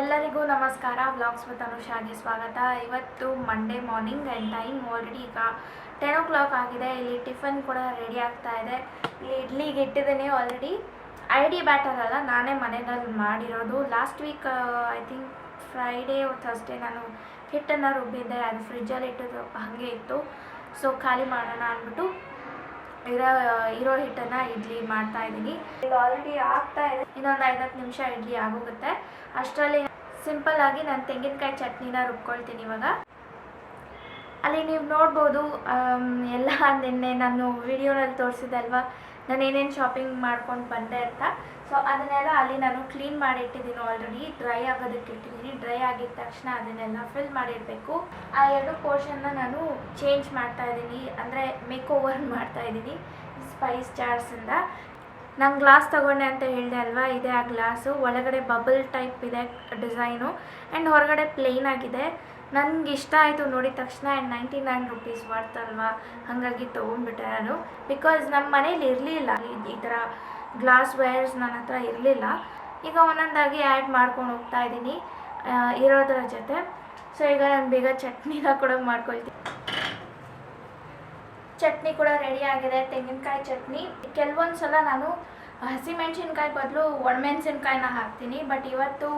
ಎಲ್ಲರಿಗೂ ನಮಸ್ಕಾರ. Vlogs with ಅನುಷಾಗೆ ಸ್ವಾಗತ. ಇವತ್ತು Monday morning and time already ಈಗ ಟೆನ್ ಓ ಕ್ಲಾಕ್ ಆಗಿದೆ. ಇಲ್ಲಿ ಟಿಫನ್ ಕೂಡ ರೆಡಿ ಆಗ್ತಾ ಇದೆ. ಇಲ್ಲಿ ಇಡ್ಲಿಗೆ ಇಟ್ಟಿದ್ದೀನಿ ಆಲ್ರೆಡಿ ಐಡಿ ಬ್ಯಾಟರ್ ಅಲ್ಲ, ನಾನೇ ಮನೆಯಲ್ಲಿ ಮಾಡಿರೋದು. Last week I think Friday Thursday ನಾನು ಹಿಟ್ಟನ್ನು ರುಬ್ಬಿದ್ದೆ. ಅದು ಫ್ರಿಜ್ಜಲ್ಲಿ ಇಟ್ಟಿದ್ದು, ಹಾಗೆ ಇತ್ತು. ಸೊ ಖಾಲಿ ಮಾಡೋಣ ಅಂದ್ಬಿಟ್ಟು ಇರೋ ಇರೋ ಹಿಟ್ಟನ್ನು ಇಡ್ಲಿ ಮಾಡ್ತಾ ಇದ್ದೀನಿ. ಇದು ಆಲ್ರೆಡಿ ಆಗ್ತಾ ಇದೆ. ಇನ್ನೊಂದು ಐದತ್ತು ನಿಮಿಷ ಇಡ್ಲಿ ಆಗೋಗುತ್ತೆ. ಅಷ್ಟರಲ್ಲಿ ಸಿಂಪಲ್ ಆಗಿ ನಾನು ತೆಂಗಿನಕಾಯಿ ಚಟ್ನಿನ ರುಬ್ಕೊಳ್ತೀನಿ ಇವಾಗ. ಅಲ್ಲಿ ನೀವು ನೋಡ್ಬೋದು ಎಲ್ಲ ನಿನ್ನೆ ನಾನು ವಿಡಿಯೋನಲ್ಲಿ ತೋರಿಸಿದೆ ಅಲ್ವಾ? ನಾನು ಏನೇನು ಶಾಪಿಂಗ್ ಮಾಡ್ಕೊಂಡು ಬಂದೆ ಅಂತ. ಸೊ ಅದನ್ನೆಲ್ಲ ಅಲ್ಲಿ ನಾನು ಕ್ಲೀನ್ ಮಾಡಿ ಇಟ್ಟಿದ್ದೀನಿ ಆಲ್ರೆಡಿ ಡ್ರೈ ಆಗೋದಕ್ಕೆ ಇಟ್ಟಿದ್ದೀನಿ. ಡ್ರೈ ಆಗಿದ ತಕ್ಷಣ ಅದನ್ನೆಲ್ಲ ಫಿಲ್ ಮಾಡಿರಬೇಕು ಆ ಎರಡು ಪೋರ್ಷನ್ನ ನಾನು ಚೇಂಜ್ ಮಾಡ್ತಾ ಇದ್ದೀನಿ. ಅಂದರೆ ಮೇಕ್ ಓವರ್ ಮಾಡ್ತಾ ಇದ್ದೀನಿ. ಸ್ಪೈಸ್ ಚಾರ್ಸಿಂದ ನಾನು ಗ್ಲಾಸ್ ತಗೊಂಡೆ ಅಂತ ಹೇಳಿದೆ ಅಲ್ವಾ? ಇದೆ ಆ ಗ್ಲಾಸು ಒಳಗಡೆ ಬಬಲ್ ಟೈಪ್ ಇದೆ ಡಿಸೈನು ಆ್ಯಂಡ್ ಹೊರಗಡೆ ಪ್ಲೇನ್ ಆಗಿದೆ. ನನಗೆ ಇಷ್ಟ ಆಯಿತು ನೋಡಿದ ತಕ್ಷಣ and ninety nine rupees worth ಅಲ್ವಾ? ಹಾಗಾಗಿ ತೊಗೊಂಡ್ಬಿಟ್ಟೆ ನಾನು. ಬಿಕಾಸ್ ನಮ್ಮ ಮನೇಲಿ ಇರಲಿಲ್ಲ. ಈ ಥರ ಗ್ಲಾಸ್ ವೈರ್ಸ್ ನನ್ನ ಹತ್ರ ಇರಲಿಲ್ಲ. ಈಗ ಒಂದೊಂದಾಗಿ ಆ್ಯಡ್ ಮಾಡ್ಕೊಂಡು ಹೋಗ್ತಾ ಇದ್ದೀನಿ ಇರೋದ್ರ ಜೊತೆ. ಸೊ ಈಗ ನಾನು ಬೇಗ ಚಟ್ನಿನ ಕೂಡ ಮಾಡ್ಕೊಳ್ತೀನಿ. ಚಟ್ನಿ ಕೂಡ ರೆಡಿ ಆಗಿದೆ. ತೆಂಗಿನಕಾಯಿ ಚಟ್ನಿ. ಕೆಲವೊಂದು ಸಲ ನಾನು ಹಸಿಮೆಣ್ಸಿನ್ಕಾಯಿ ಬದಲು ಒಣಮೆಣ್ಸಿನ್ಕಾಯಿನ ಹಾಕ್ತೀನಿ. ಬಟ್ ಇವತ್ತು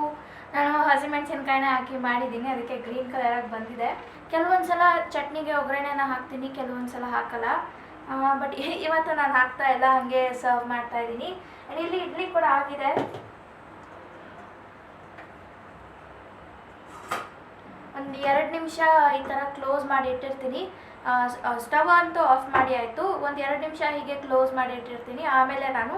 ನಾನು ಹಸಿಮೆಣ್ಸಿನ್ಕಾಯಿನ ಹಾಕಿ ಮಾಡಿದ್ದೀನಿ. ಅದಕ್ಕೆ ಗ್ರೀನ್ ಕಲರಾಗಿ ಬಂದಿದೆ. ಕೆಲವೊಂದು ಸಲ ಚಟ್ನಿಗೆ ಒಗ್ಗರಣೆನ ಹಾಕ್ತೀನಿ. ಕೆಲವೊಂದು ಸಲ ಹಾಕಲ್ಲ. ಬಟ್ ಇವತ್ತು ನಾನು ಹಾಕ್ತಾ ಇಲ್ಲ ಹಂಗೆ ಸರ್ವ್ ಮಾಡ್ತಾ ಇದ್ದೀನಿ. ಆ್ಯಂಡ್ ಇಲ್ಲಿ ಇಡ್ಲಿ ಕೂಡ ಆಗಿದೆ. ಒಂದು ಎರಡು ನಿಮಿಷ ಈ ಥರ ಕ್ಲೋಸ್ ಮಾಡಿ ಇಟ್ಟಿರ್ತೀನಿ. ಸ್ಟವ್ ಅಂತೂ ಆಫ್ ಮಾಡಿ ಆಯಿತು. ಒಂದು ಎರಡು ನಿಮಿಷ ಹೀಗೆ ಕ್ಲೋಸ್ ಮಾಡಿ ಇಟ್ಟಿರ್ತೀನಿ. ಆಮೇಲೆ ನಾನು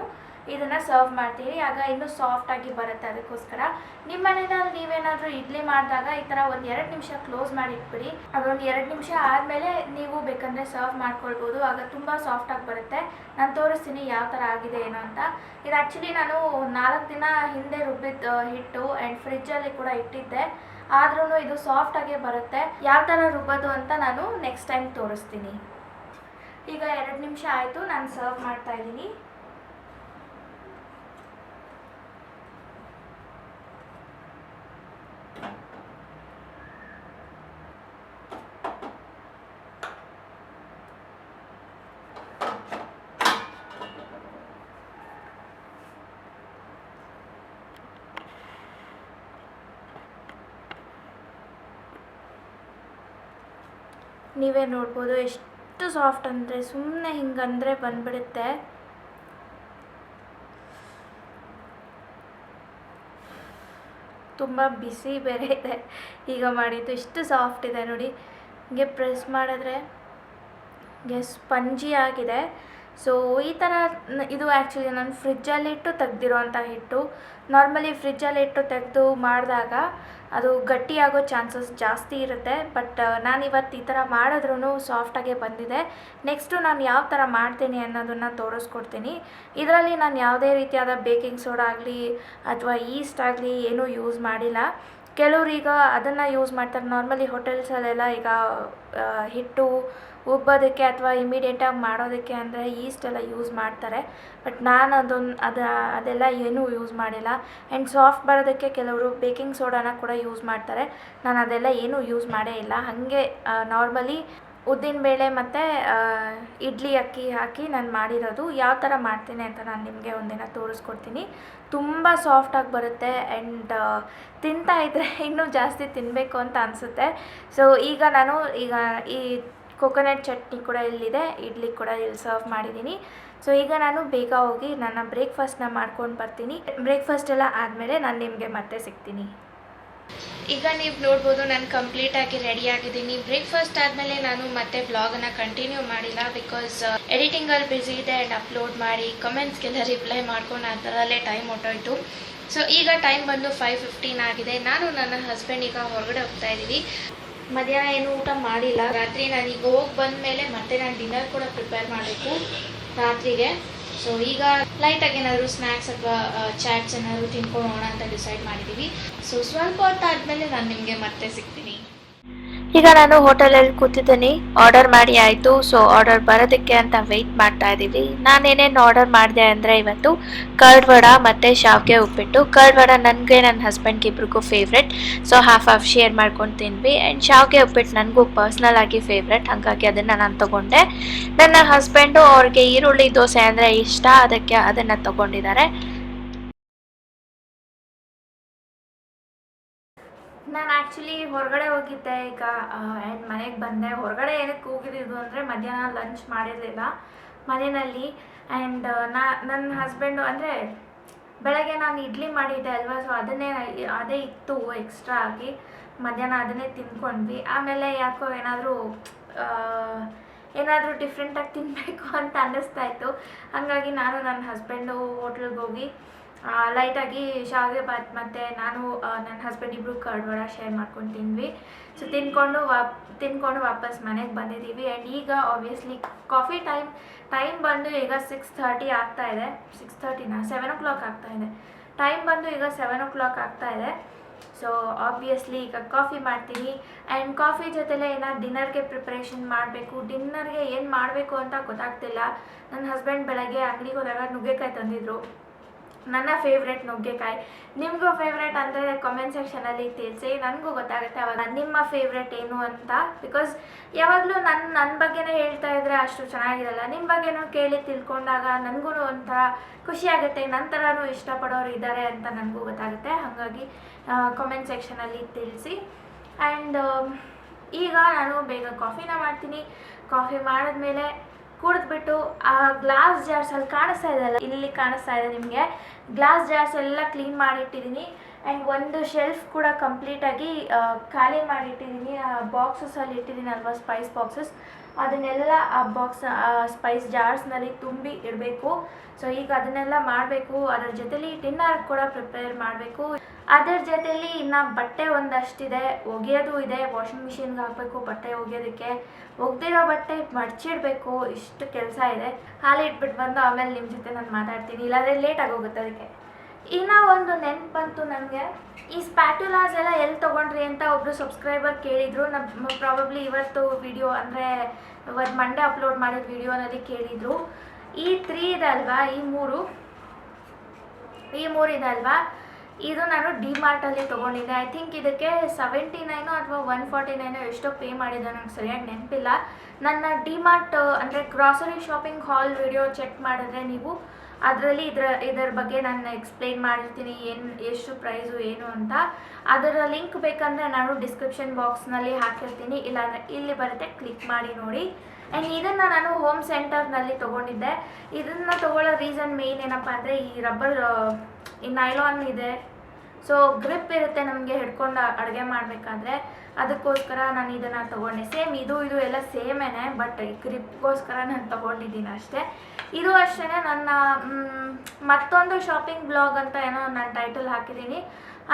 ಇದನ್ನು ಸರ್ವ್ ಮಾಡ್ತೀನಿ ಆಗ ಇನ್ನೂ ಸಾಫ್ಟಾಗಿ ಬರುತ್ತೆ ಅದಕ್ಕೋಸ್ಕರ. ನಿಮ್ಮ ಮನೆಯಲ್ಲಿ ನೀವೇನಾದರೂ ಇಡ್ಲಿ ಮಾಡಿದಾಗ ಈ ಥರ ಒಂದು ಎರಡು ನಿಮಿಷ ಕ್ಲೋಸ್ ಮಾಡಿ ಇಟ್ಬಿಡಿ. ಅದೊಂದು ಎರಡು ನಿಮಿಷ ಆದಮೇಲೆ ನೀವು ಬೇಕಂದರೆ ಸರ್ವ್ ಮಾಡ್ಕೊಳ್ಬೋದು. ಆಗ ತುಂಬ ಸಾಫ್ಟಾಗಿ ಬರುತ್ತೆ. ನಾನು ತೋರಿಸ್ತೀನಿ ಯಾವ ಥರ ಆಗಿದೆ ಏನೋ ಅಂತ. ಇದು ಆ್ಯಕ್ಚುಲಿ ನಾನು ನಾಲ್ಕು ದಿನ ಹಿಂದೆ ರುಬ್ಬಿದ ಹಿಟ್ಟು ಆ್ಯಂಡ್ ಫ್ರಿಜ್ಜಲ್ಲಿ ಕೂಡ ಇಟ್ಟಿದ್ದೆ. ಆದ್ರೂ ಇದು ಸಾಫ್ಟಾಗೇ ಬರುತ್ತೆ. ಯಾವ ಥರ ರುಬ್ಬೋದು ಅಂತ ನಾನು ನೆಕ್ಸ್ಟ್ ಟೈಮ್ ತೋರಿಸ್ತೀನಿ. ಈಗ ಎರಡು ನಿಮಿಷ ಆಯಿತು. ನಾನು ಸರ್ವ್ ಮಾಡ್ತಾ ಇದ್ದೀನಿ. ನೀವೇ ನೋಡ್ಬೋದು. ಎಷ್ಟು ಸಾಫ್ಟ್ ಅಂದರೆ ಸುಮ್ಮನೆ ಹಿಂಗಂದರೆ ಬಂದ್ಬಿಡುತ್ತೆ. ತುಂಬ ಬಿಸಿ ಬೇರೆ ಇದೆ. ಈಗ ಮಾಡಿದ್ದು ಇಷ್ಟು ಸಾಫ್ಟ್ ಇದೆ ನೋಡಿ. ಹಿಂಗೆ ಪ್ರೆಸ್ ಮಾಡಿದ್ರೆ, ಹಿಂಗೆ ಸ್ಪಂಜಿ ಆಗಿದೆ. ಸೊ ಈ ಥರ ಇದು ಆ್ಯಕ್ಚುಲಿ ನಾನು ಫ್ರಿಜ್ಜಲ್ಲಿಟ್ಟು ತೆಗ್ದಿರೋವಂಥ ಹಿಟ್ಟು. ನಾರ್ಮಲಿ ಫ್ರಿಜ್ಜಲ್ಲಿಟ್ಟು ತೆಗೆದು ಮಾಡಿದಾಗ ಅದು ಗಟ್ಟಿಯಾಗೋ ಚಾನ್ಸಸ್ ಜಾಸ್ತಿ ಇರುತ್ತೆ. ಬಟ್ ನಾನು ಇವತ್ತು ಈ ಥರ ಮಾಡಿದ್ರೂ ಸಾಫ್ಟಾಗೆ ಬಂದಿದೆ. ನೆಕ್ಸ್ಟು ನಾನು ಯಾವ ಥರ ಮಾಡ್ತೀನಿ ಅನ್ನೋದನ್ನು ತೋರಿಸ್ಕೊಡ್ತೀನಿ. ಇದರಲ್ಲಿ ನಾನು ಯಾವುದೇ ರೀತಿಯಾದ ಬೇಕಿಂಗ್ ಸೋಡಾ ಆಗಲಿ, ಅಥವಾ ಈಸ್ಟ್ ಆಗಲಿ ಏನೂ ಯೂಸ್ ಮಾಡಿಲ್ಲ. ಕೆಲವ್ರು ಈಗ ಅದನ್ನು ಯೂಸ್ ಮಾಡ್ತಾರೆ. ನಾರ್ಮಲಿ ಹೋಟೆಲ್ಸಲ್ಲೆಲ್ಲ ಈಗ ಹಿಟ್ಟು ಉಬ್ಬೋದಕ್ಕೆ ಅಥವಾ ಇಮಿಡಿಯೇಟಾಗಿ ಮಾಡೋದಕ್ಕೆ ಅಂದರೆ ಈಸ್ಟ್ ಎಲ್ಲ ಯೂಸ್ ಮಾಡ್ತಾರೆ. ಬಟ್ ನಾನು ಅದೊಂದು, ಅದು, ಅದೆಲ್ಲ ಏನೂ ಯೂಸ್ ಮಾಡಿಲ್ಲ. ಆ್ಯಂಡ್ ಸಾಫ್ಟ್ ಬರೋದಕ್ಕೆ ಕೆಲವರು ಬೇಕಿಂಗ್ ಸೋಡಾನ ಕೂಡ ಯೂಸ್ ಮಾಡ್ತಾರೆ. ನಾನು ಅದೆಲ್ಲ ಏನೂ ಯೂಸ್ ಮಾಡೇ ಇಲ್ಲ. ಹಾಗೆ ನಾರ್ಮಲಿ ಉದ್ದಿನಬೇಳೆ ಮತ್ತು ಇಡ್ಲಿ ಅಕ್ಕಿ ಹಾಕಿ ನಾನು ಮಾಡಿರೋದು. ಯಾವ ಥರ ಮಾಡ್ತೀನಿ ಅಂತ ನಾನು ನಿಮಗೆ ಒಂದಿನ ತೋರಿಸ್ಕೊಡ್ತೀನಿ. ತುಂಬ ಸಾಫ್ಟಾಗಿ ಬರುತ್ತೆ ಆ್ಯಂಡ್ ತಿಂತಾ ಇದ್ದರೆ ಇನ್ನೂ ಜಾಸ್ತಿ ತಿನ್ನಬೇಕು ಅಂತ ಅನಿಸುತ್ತೆ. ಸೊ ಈಗ ನಾನು, ಈಗ ಈ ಕೊಕೊನಟ್ ಚಟ್ನಿ ಕೂಡ ಇಲ್ಲಿದೆ. ಇಡ್ಲಿ ಕೂಡ ಇಲ್ಲಿ ಸರ್ವ್ ಮಾಡಿದ್ದೀನಿ. ಸೊ ಈಗ ನಾನು ಬೇಗ ಹೋಗಿ ನನ್ನ ಬ್ರೇಕ್ಫಾಸ್ಟ್ನ ಮಾಡ್ಕೊಂಡು ಬರ್ತೀನಿ. ಬ್ರೇಕ್ಫಾಸ್ಟ್ ಎಲ್ಲ ಆದಮೇಲೆ ನಾನು ನಿಮಗೆ ಮತ್ತೆ ಸಿಗ್ತೀನಿ. ಈಗ ನೀವು ನೋಡ್ಬೋದು ನಾನು ಕಂಪ್ಲೀಟಾಗಿ ರೆಡಿ ಆಗಿದ್ದೀನಿ. ಬ್ರೇಕ್ಫಾಸ್ಟ್ ಆದಮೇಲೆ ನಾನು ಮತ್ತೆ ಬ್ಲಾಗನ್ನು ಕಂಟಿನ್ಯೂ ಮಾಡಿಲ್ಲ ಬಿಕಾಸ್ ಎಡಿಟಿಂಗಲ್ಲಿ ಬ್ಯುಸಿ ಇದೆ ಆ್ಯಂಡ್ ಅಪ್ಲೋಡ್ ಮಾಡಿ ಕಮೆಂಟ್ಸ್ಗೆಲ್ಲ ರಿಪ್ಲೈ ಮಾಡ್ಕೊಂಡು ಆ ಥರಲ್ಲೇ ಟೈಮ್ ಹೊಟ್ಟೋಯ್ತು ಸೊ ಈಗ ಟೈಮ್ ಬಂದು ಫೈವ್ ಫಿಫ್ಟೀನ್ ಆಗಿದೆ. ನಾನು ನನ್ನ ಹಸ್ಬೆಂಡ್ ಈಗ ಹೊರಗಡೆ ಹೋಗ್ತಾ ಇದ್ದೀವಿ. ಮಧ್ಯಾಹ್ನ ಏನು ಊಟ ಮಾಡಿಲ್ಲ. ರಾತ್ರಿ ನಾನು ಈಗ ಹೋಗಿ ಬಂದಮೇಲೆ ಮತ್ತೆ ನಾನು ಡಿನ್ನರ್ ಕೂಡ ಪ್ರಿಪೇರ್ ಮಾಡಬೇಕು ರಾತ್ರಿಗೆ. ಸೊ ಈಗ ಲೈಟಾಗಿ ಏನಾದ್ರು ಸ್ನಾಕ್ಸ್ ಅಥವಾ ಚಾಟ್ಸ್ ಏನಾದರೂ ತಿನ್ಕೊಂಡು ಹೋಗೋಣ ಅಂತ ಡಿಸೈಡ್ ಮಾಡಿದೀವಿ. ಸೊ ಸ್ವಲ್ಪ ಹೊತ್ತಾದ್ಮೇಲೆ ನಾನು ನಿಮಗೆ ಮತ್ತೆ ಸಿಗ್ತೀನಿ. ಈಗ ನಾನು ಹೋಟೆಲಲ್ಲಿ ಕೂತಿದ್ದೀನಿ. ಆರ್ಡರ್ ಮಾಡಿ ಆಯಿತು. ಸೊ ಆರ್ಡರ್ ಬರೋದಕ್ಕೆ ಅಂತ ವೆಯ್ಟ್ ಮಾಡ್ತಾ ಇದ್ದೀವಿ. ನಾನೇನೇನು ಆರ್ಡರ್ ಮಾಡಿದೆ ಅಂದರೆ ಇವತ್ತು ಕರ್ಡ್ ವಡ ಮತ್ತು ಶಾವ್ಗೆ ಉಪ್ಪಿಟ್ಟು. ಕರ್ಡ್ ವಡ ನನಗೆ ನನ್ನ ಹಸ್ಬೆಂಡ್ಗೆ ಇಬ್ರಿಗೂ favourite so half half share ಮಾಡ್ಕೊಂಡು ತಿನ್ವಿ ಆ್ಯಂಡ್ ಶಾವ್ಗೆ ಉಪ್ಪಿಟ್ಟು ನನಗೂ ಪರ್ಸ್ನಲ್ ಆಗಿ ಫೇವ್ರೆಟ್ ಹಾಗಾಗಿ ಅದನ್ನು ನಾನು ತೊಗೊಂಡೆ. ನನ್ನ ಹಸ್ಬೆಂಡು ಅವ್ರಿಗೆ ಈರುಳ್ಳಿ ದೋಸೆ ಅಂದರೆ ಇಷ್ಟ. ಅದಕ್ಕೆ ಅದನ್ನು ತೊಗೊಂಡಿದ್ದಾರೆ. ನಾನು ಆ್ಯಕ್ಚುಲಿ ಹೊರಗಡೆ ಹೋಗಿದ್ದೆ ಈಗ ಆ್ಯಂಡ್ ಮನೆಗೆ ಬಂದೆ. ಹೊರಗಡೆ ಏನಕ್ಕೆ ಹೋಗಿದ್ದು ಅಂದರೆ ಮಧ್ಯಾಹ್ನ ಲಂಚ್ ಮಾಡಿರಲಿಲ್ಲ. ಮನೆಯಲ್ಲಿ ಆ್ಯಂಡ್ ನಾ ನನ್ನ ಹಸ್ಬೆಂಡು ಅಂದರೆ ಬೆಳಗ್ಗೆ ನಾನು ಇಡ್ಲಿ ಮಾಡಿದ್ದೆ ಅಲ್ವಾ ಸೊ ಅದನ್ನೇ, ಅದೇ ಇತ್ತು ಎಕ್ಸ್ಟ್ರಾ ಆಗಿ. ಮಧ್ಯಾಹ್ನ ಅದನ್ನೇ ತಿಂದ್ಕೊಂಡ್ವಿ. ಆಮೇಲೆ ಯಾಕೋ ಏನಾದರೂ ಏನಾದರೂ ಡಿಫ್ರೆಂಟಾಗಿ ತಿನ್ನಬೇಕು ಅಂತ ಅನ್ನಿಸ್ತಾ ಇತ್ತು. ಹಾಗಾಗಿ ನಾನು ನನ್ನ ಹಸ್ಬೆಂಡು ಹೋಟ್ಲಿಗೆ ಹೋಗಿ ಲೈಟಾಗಿ ಶಾವಿಗೆ ಬಾತ್ ಮತ್ತು ನಾನು ನನ್ನ ಹಸ್ಬೆಂಡ್ ಇಬ್ಬರು ಕರ್ಡ್ ಶೇರ್ ಮಾಡ್ಕೊಂಡು ತಿಂದ್ವಿ. ಸೊ ತಿನ್ಕೊಂಡು ವಾಪ್ ತಿನ್ಕೊಂಡು ವಾಪಸ್ ಮನೆಗೆ ಬಂದಿದ್ದೀವಿ ಆ್ಯಂಡ್ ಈಗ ಆಬ್ವಿಯಸ್ಲಿ ಕಾಫಿ ಟೈಮ್ ಟೈಮ್ ಬಂದು ಈಗ ಸಿಕ್ಸ್ ಥರ್ಟಿ ಆಗ್ತಾ ಇದೆ. ಸಿಕ್ಸ್ ಥರ್ಟಿನ ಸೆವೆನ್ ಓ ಕ್ಲಾಕ್ ಆಗ್ತಾ ಇದೆ. ಟೈಮ್ ಬಂದು ಈಗ ಸೆವೆನ್ ಓ ಕ್ಲಾಕ್ ಆಗ್ತಾ ಇದೆ. ಸೊ ಆಬ್ವಿಯಸ್ಲಿ ಈಗ ಕಾಫಿ ಮಾಡ್ತೀನಿ. ಆ್ಯಂಡ್ ಕಾಫಿ ಜೊತೆಲೇ ಏನಾದ್ರು ಡಿನ್ನರ್ಗೆ ಪ್ರಿಪ್ರೇಷನ್ ಮಾಡಬೇಕು. ಡಿನ್ನರ್ಗೆ ಏನು ಮಾಡಬೇಕು ಅಂತ ಗೊತ್ತಾಗ್ತಿಲ್ಲ. ನನ್ನ ಹಸ್ಬೆಂಡ್ ಬೆಳಗ್ಗೆ ಅಂಗಡಿಗೆ ಹೋದಾಗ ನುಗ್ಗೆಕಾಯಿ ತಂದಿದ್ರು. ನನ್ನ ಫೇವ್ರೇಟ್ ನುಗ್ಗೆಕಾಯಿ. ನಿಮಗೂ ಫೇವ್ರೆಟ್ ಅಂದರೆ ಕಾಮೆಂಟ್ ಸೆಕ್ಷನಲ್ಲಿ ತಿಳಿಸಿ, ನನಗೂ ಗೊತ್ತಾಗುತ್ತೆ ಅವಾಗ ನಿಮ್ಮ ಫೇವ್ರೆಟ್ ಏನು ಅಂತ. ಬಿಕಾಸ್ ಯಾವಾಗಲೂ ನನ್ನ ನನ್ನ ಬಗ್ಗೆನೇ ಹೇಳ್ತಾ ಇದ್ರೆ ಅಷ್ಟು ಚೆನ್ನಾಗಿರಲ್ಲ. ನಿಮ್ಮ ಬಗ್ಗೆನೂ ಕೇಳಿ ತಿಳ್ಕೊಂಡಾಗ ನನಗೂ ಒಂಥರ ಖುಷಿಯಾಗುತ್ತೆ ನನ್ನ ಥರನೂ ಇಷ್ಟಪಡೋರು ಇದ್ದಾರೆ ಅಂತ ನನಗೂ ಗೊತ್ತಾಗುತ್ತೆ. ಹಾಗಾಗಿ ಕಾಮೆಂಟ್ ಸೆಕ್ಷನಲ್ಲಿ ತಿಳಿಸಿ. ಆ್ಯಂಡ್ ಈಗ ನಾನು ಬೇಗ ಕಾಫಿನ ಮಾಡ್ತೀನಿ. ಕಾಫಿ ಮಾಡಿದ್ಮೇಲೆ ಕುಡಿದ್ಬಿಟ್ಟು ಆ ಗ್ಲಾಸ್ ಜಾರ್ಸ್ ಅಲ್ಲಿ ಕಾಣಿಸ್ತಾ ಇದೆಯಲ್ಲ ಇಲ್ಲಿ ಕಾಣಿಸ್ತಾ ಇದೆ ನಿಮಗೆ. ಗ್ಲಾಸ್ ಜಾರ್ಸ್ ಎಲ್ಲ ಕ್ಲೀನ್ ಮಾಡಿಟ್ಟಿದ್ದೀನಿ. ಆ್ಯಂಡ್ ಒಂದು ಶೆಲ್ಫ್ ಕೂಡ ಕಂಪ್ಲೀಟಾಗಿ ಖಾಲಿ ಮಾಡಿಟ್ಟಿದ್ದೀನಿ. ಆ ಬಾಕ್ಸಸಲ್ಲಿ ಇಟ್ಟಿದ್ದೀನಿ ಅಲ್ವಾ ಸ್ಪೈಸ್ ಬಾಕ್ಸಸ್ ಅದನ್ನೆಲ್ಲ ಆ ಬಾಕ್ಸ್ ಸ್ಪೈಸ್ ಜಾರ್ಸ್ನಲ್ಲಿ ತುಂಬಿ ಇಡಬೇಕು. ಸೊ ಈಗ ಅದನ್ನೆಲ್ಲ ಮಾಡಬೇಕು. ಅದರ ಜೊತೆಲಿ ಟಿನ್ನರ್ ಕೂಡ ಪ್ರಿಪೇರ್ ಮಾಡಬೇಕು. ಅದರ ಜೊತೆಲಿ ಇನ್ನು ಬಟ್ಟೆ ಒಂದಷ್ಟಿದೆ. ಒಗೆಯೋದು ಇದೆ. ವಾಷಿಂಗ್ ಮಿಷಿನ್ಗೆ ಹಾಕಬೇಕು, ಬಟ್ಟೆ ಒಗೆಯೋದಕ್ಕೆ. ಒಗ್ದಿರೋ ಬಟ್ಟೆ ಮಡ್ಚಿಡಬೇಕು. ಇಷ್ಟು ಕೆಲಸ ಇದೆ. ಹಾಲಿಟ್ಬಿಟ್ಟು ಬಂದು ಆಮೇಲೆ ನಿಮ್ಮ ಜೊತೆ ನಾನು ಮಾತಾಡ್ತೀನಿ. ಇಲ್ಲಾಂದರೆ ಲೇಟ್ ಆಗೋಗುತ್ತೆ ಅದಕ್ಕೆ. ಇನ್ನು ಒಂದು ನೆನ್ಪು ಬಂತು ನನಗೆ ಈ ಸ್ಪ್ಯಾಟುಲಾಸ್ ಎಲ್ಲ ಎಲ್ಲಿ ತೊಗೊಂಡ್ರಿ ಅಂತ ಒಬ್ಬರು ಸಬ್ಸ್ಕ್ರೈಬರ್ ಕೇಳಿದರು. ನಮ್ಮ ಪ್ರಾಬಬ್ಲಿ ಇವತ್ತು ವಿಡಿಯೋ ಅಂದರೆ ಇವತ್ತು ಮಂಡೇ ಅಪ್ಲೋಡ್ ಮಾಡಿದ ವಿಡಿಯೋನಲ್ಲಿ ಕೇಳಿದರು. ಈ ತ್ರೀ ಇದೆ ಅಲ್ವಾ ಈ ಮೂರು? ಈ ಮೂರು ಇದೆ ಅಲ್ವಾ ಇದು ನಾನು ಡಿ ಮಾರ್ಟಲ್ಲಿ ತೊಗೊಂಡಿದ್ದೆ. ಐ ಥಿಂಕ್ ಇದಕ್ಕೆ ಸೆವೆಂಟಿ ನೈನು ಅಥವಾ ಒನ್ ಫಾರ್ಟಿ ನೈನು ಎಷ್ಟೋ ಪೇ ಮಾಡಿದ್ದೆ ನಂಗೆ ಸರಿಯಾಗಿ ನೆನಪಿಲ್ಲ. ನನ್ನ ಡಿ ಮಾರ್ಟ್ ಅಂದರೆ grocery shopping haul video check ಮಾಡಿದ್ರೆ ನೀವು ಅದರಲ್ಲಿ ಇದರ ಇದರ ಬಗ್ಗೆ ನಾನು ಎಕ್ಸ್ಪ್ಲೈನ್ ಮಾಡಿರ್ತೀನಿ, ಏನು, ಎಷ್ಟು ಪ್ರೈಸು ಏನು ಅಂತ. ಅದರ ಲಿಂಕ್ ಬೇಕಂದರೆ ನಾನು ಡಿಸ್ಕ್ರಿಪ್ಷನ್ ಬಾಕ್ಸ್ನಲ್ಲಿ ಹಾಕಿರ್ತೀನಿ. ಇಲ್ಲಾಂದರೆ ಇಲ್ಲಿ ಬರುತ್ತೆ ಕ್ಲಿಕ್ ಮಾಡಿ ನೋಡಿ. ಆ್ಯಂಡ್ ಇದನ್ನು ನಾನು ಹೋಮ್ ಸೆಂಟರ್ನಲ್ಲಿ ತೊಗೊಂಡಿದ್ದೆ. ಇದನ್ನು ತೊಗೊಳ್ಳೋ ರೀಸನ್ ಮೇಯ್ನ್ ಏನಪ್ಪ ಅಂದರೆ ಈ ರಬ್ಬರ್ ಈ ನೈಲಾನ್ ಇದೆ. ಸೊ ಗ್ರಿಪ್ ಇರುತ್ತೆ ನಮಗೆ ಹಿಡ್ಕೊಂಡು ಅಡುಗೆ ಮಾಡಬೇಕಾದ್ರೆ. ಅದಕ್ಕೋಸ್ಕರ ನಾನು ಇದನ್ನು ತೊಗೊಂಡೆ. ಸೇಮ್ ಇದು ಇದು ಎಲ್ಲ ಸೇಮೇನೆ ಬಟ್ ಈ ಗ್ರಿಪ್ಗೋಸ್ಕರ ನಾನು ತೊಗೊಂಡಿದ್ದೀನಿ ಅಷ್ಟೇ. ಇದು ಅಷ್ಟೇ ನನ್ನ ಮತ್ತೊಂದು ಶಾಪಿಂಗ್ ಬ್ಲಾಗ್ ಅಂತ ಏನೋ ನಾನು ಟೈಟಲ್ ಹಾಕಿದ್ದೀನಿ.